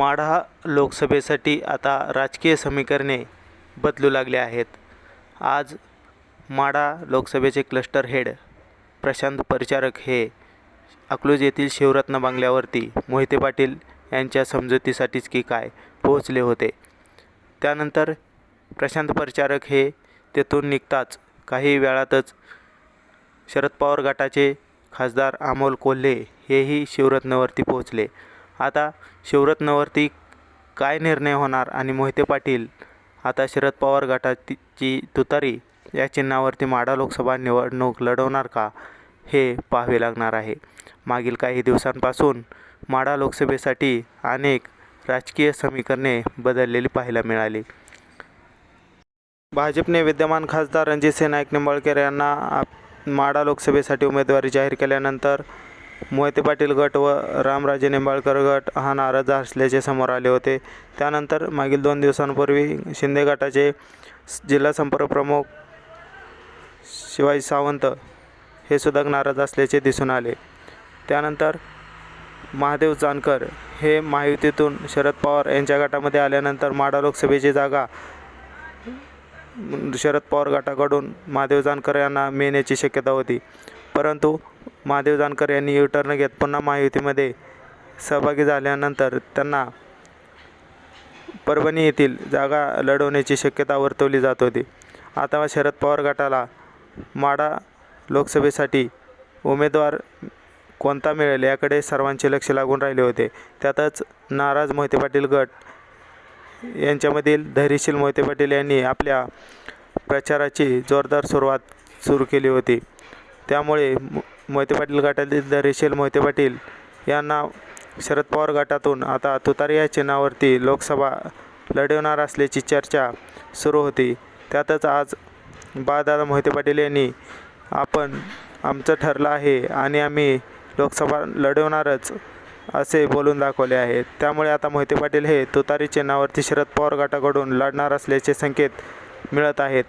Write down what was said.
माढा लोकसभेसाठी आता राजकीय समीकरणे बदलू लागले आहेत. आज माढा लोकसभेचे क्लस्टर हेड प्रशांत परिचारक हे अकलूज येथील शिवरत्न बांगल्यावरती मोहिते पाटील यांच्या समजुतीसाठीच की काय पोहोचले होते. त्यानंतर प्रशांत परिचारक हे तेथून निघताच काही वेळातच शरद पवार गटाचे खासदार अमोल कोल्हे हेही शिवरत्नवरती पोहोचले. आता शिवरत्नवरती काय निर्णय होणार आणि मोहिते पाटील आता शरद पवार गटाची तुतारी या चिन्हावरती माढा लोकसभा निवडणूक लढवणार का हे पाहावे लागणार आहे. मागील काही दिवसांपासून माढा लोकसभेसाठी अनेक राजकीय समीकरणे बदललेली पाहायला मिळाली. भाजपने विद्यमान खासदार रणजितसिंह नाईक निंबाळकर यांना आप- माढा लोकसभेसाठी उमेदवारी जाहीर केल्यानंतर मोहिते पाटील गट व रामराजे निंबाळकर गट हा नाराज असल्याचे समोर आले होते. त्यानंतर मागील दोन दिवसांपूर्वी शिंदे गटाचे जिल्हा संपर्क प्रमुख शिवाजी सावंत हे सुद्धा नाराज असल्याचे दिसून आले. त्यानंतर महादेव जानकर हे महायुतीतून शरद पवार यांच्या गटामध्ये आल्यानंतर माडा लोकसभेची जागा शरद पवार गटाकडून महादेव जानकर यांना मिळण्याची शक्यता होती. परंतु महादेव जानकर यांनी युटर्न घेत पुन्हा महायुतीमध्ये सहभागी झाल्यानंतर त्यांना परभणी येथील जागा लढवण्याची शक्यता वर्तवली जात होती. आता शरद पवार गटाला माडा लोकसभेसाठी उमेदवार कोणता मिळेल याकडे सर्वांचे लक्ष लागून राहिले होते. त्यातच नाराज मोहिते पाटील गट यांच्यामधील धैर्यशील मोहिते पाटील यांनी आपल्या प्रचाराची जोरदार सुरुवात सुरू केली होती. त्यामुळे मोहिते पाटील गटातील धैर्यशील मोहिते पाटील यांना शरद पवार गटातून आता तुतारी या चिन्हावरती लोकसभा लढवणार असल्याची चर्चा सुरू होती. त्यातच आज बाळदादा मोहिते पाटील यांनी आपण आमचं ठरलं आहे आणि आम्ही लोकसभा लढवणारच असे बोलून दाखवले आहे त्यामुळे आता मोहिते पाटील हे तुतारी चिन्हावरती शरद पवार गटाकडून लढणार असल्याचे संकेत मिळत आहेत.